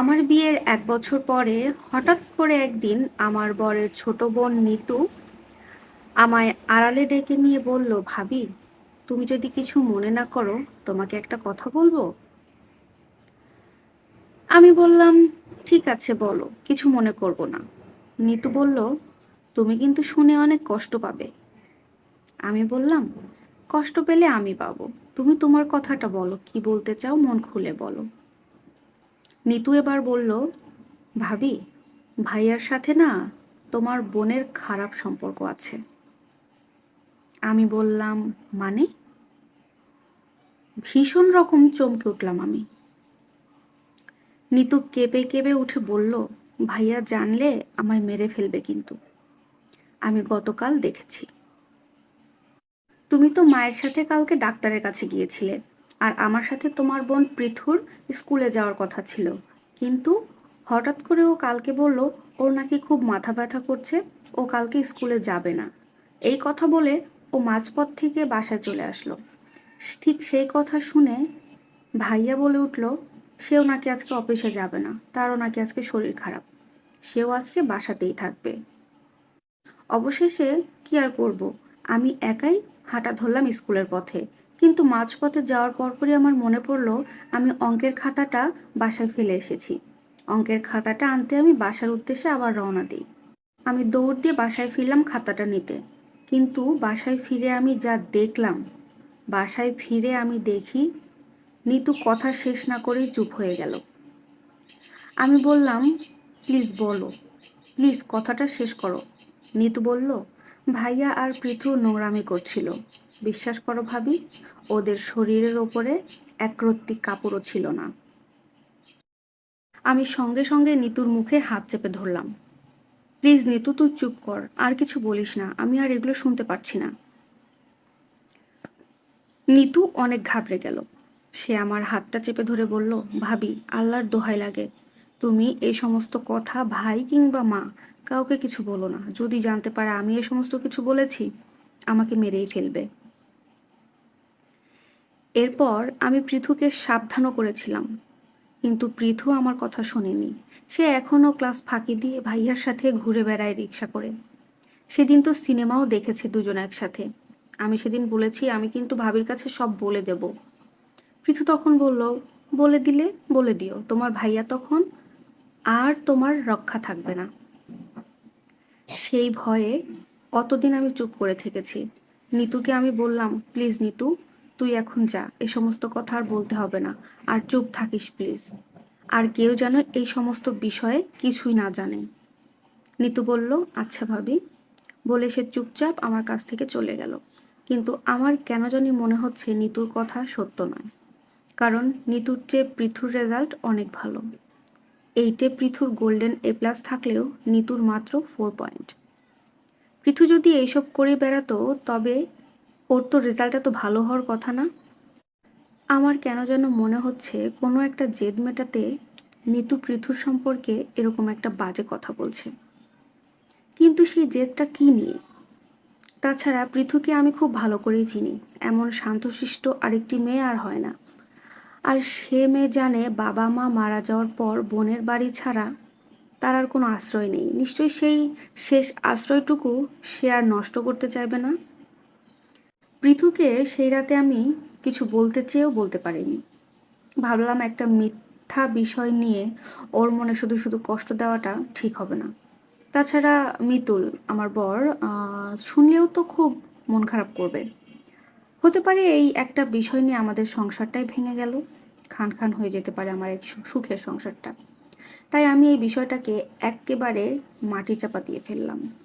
আমার বিয়ের এক বছর পরে হঠাৎ করে একদিন আমার বরের ছোট বোন নিতু আমায় আড়ালে ডেকে নিয়ে বলল, ভাবি, তুমি যদি কিছু মনে না করো, তোমাকে একটা কথা বলব? আমি বললাম, ঠিক আছে, বলো, কিছু মনে করব না। নিতু বলল, তুমি কিন্তু শুনে অনেক কষ্ট পাবে। আমি বললাম, কষ্ট পেলে আমি পাবো। তুমি তোমার কথাটা বলো, কি বলতে চাও মন খুলে বলো। নিতু এবার বলল, ভাবি, ভাইয়ার সাথে না তোমার বোনের খারাপ সম্পর্ক আছে। আমি বললাম মানে? ভীষণ রকম চমকে উঠলাম আমি। নিতু কেঁপে কেঁপে উঠে বলল, ভাইয়া জানলে আমায় মেরে ফেলবে কিন্তু। আমি গতকাল দেখেছি। তুমি তো মায়ের সাথে কালকে ডাক্তারের কাছে গিয়েছিলে। আর আমার সাথে তোমার বোন পৃথুর স্কুলে যাওয়ার কথা ছিল। কিন্তু হঠাৎ করে ও কালকে বলল, ওর নাকি খুব মাথা ব্যথা করছে, ও কালকে স্কুলে যাবে না। এই কথা বলে ও মাঝপথ থেকে বাসায় চলে আসলো। ঠিক সেই কথা শুনে ভাইয়া বলে উঠল, সেও নাকি আজকে অফিসে যাবে না, তারও নাকি আজকে শরীর খারাপ। সেও আজকে বাসাতেই থাকবে। অবশেষে কি আর করব? আমি একাই হাঁটা ধরলাম স্কুলের পথে। কিন্তু মাঝপথে যাওয়ার পরপরই আমার মনে পড়ল আমি অঙ্কের খাতাটা বাসায় ফেলে এসেছি। অঙ্কের খাতাটা আনতে আমি বাসার উদ্দেশ্যে আবার রওনা দিই। আমি দৌড় দিয়ে বাসায় ফিরলাম খাতাটা নিতে। কিন্তু বাসায় ফিরে আমি যা দেখলাম, বাসায় ফিরে আমি দেখি নিতু কথা শেষ না করেই চুপ হয়ে গেল। আমি বললাম, প্লিজ বলো, প্লিজ কথাটা শেষ করো। নিতু বলল, ভাইয়া আর পৃথু নোংরামি করছিল। বিশ্বাস করো ভাবি, ওদের শরীরের ওপরে একরত্তি কাপড়ও ছিল না। আমি সঙ্গে সঙ্গে নিতুর মুখে হাত চেপে ধরলাম। প্লিজ নিতু, তুই চুপ কর, আর কিছু বলিস না, আমি আর এগুলো শুনতে পারছি না। নিতু অনেক ঘাবড়ে গেল। সে আমার হাতটা চেপে ধরে বলল, ভাবি, আল্লাহর দোহাই লাগে। তুমি এই সমস্ত কথা, ভাই কিংবা মা, কাউকে কিছু বলো না। যদি জানতে পারে আমি এ সমস্ত কিছু বলেছি, আমাকে মেরেই ফেলবে। এরপর আমি পৃথুকে সাবধানও করেছিলাম। কিন্তু পৃথু আমার কথা শোনেনি। সে এখনও ক্লাস ফাঁকি দিয়ে ভাইয়ার সাথে ঘুরে বেড়ায় রিক্সা করে। সেদিন তো সিনেমাও দেখেছে দুজন একসাথে। আমি সেদিন বলেছি, আমি কিন্তু ভাবির কাছে সব বলে দেব। পৃথু তখন বলল, বলে দিলে বলে দিও, তোমার ভাইয়া তখন আর তোমার রক্ষা থাকবে না। সেই ভয়ে অতদিন আমি চুপ করে থেকেছি। নিতুকে আমি বললাম, প্লিজ নিতু তুই এখন যা, এ সমস্ত কথা আর বলতে হবে না। আর চুপ থাকিস, প্লিজ। আর কেউ যেন এই সমস্ত বিষয়ে কিছুই না জানে। নিতু বলল আচ্ছা ভাবি। বলে সে চুপচাপ আমার কাছ থেকে চলে গেল। কিন্তু আমার কেন জানি মনে হচ্ছে নিতুর কথা সত্য নয়। কারণ নিতুর চেয়ে পৃথুর রেজাল্ট অনেক ভালো। এইটে পৃথুর গোল্ডেন এ প্লাস থাকলেও নিতুর মাত্র ফোর পয়েন্ট পৃথু যদি এইসব করে বেড়াতো, তবে ওর তো রেজাল্ট এত ভালো হওয়ার কথা না। আমার কেন যেন মনে হচ্ছে কোনো একটা জেদ মেটাতে নিতু পৃথুর সম্পর্কে এরকম একটা বাজে কথা বলছে। কিন্তু সেই জেদটা কী নিয়ে? তাছাড়া পৃথুকে আমি খুব ভালো করেই চিনি, এমন শান্তশিষ্ট আরেকটি মেয়ে আর হয় না। আর সে মেয়ে জানে বাবা মা মারা যাওয়ার পর বোনের বাড়ি ছাড়া তার আর কোনো আশ্রয় নেই। নিশ্চয়ই সেই শেষ আশ্রয়টুকু সে আর নষ্ট করতে চাইবে না। পৃথুকে সেই রাতে আমি কিছু বলতে চেয়েও বলতে পারিনি। ভাবলাম একটা মিথ্যা বিষয় নিয়ে ওর মনে শুধু শুধু কষ্ট দেওয়াটা ঠিক হবে না। তাছাড়া মিতুল, আমার বর শুনলেও তো খুব মন খারাপ করবে। হতে পারে এই একটা বিষয় নিয়ে আমাদের সংসারটাই ভেঙে গেল। খান খান হয়ে যেতে পারে আমার এই সুখের সংসারটা। তাই আমি এই বিষয়টাকে একেবারে মাটি চাপা দিয়ে ফেললাম।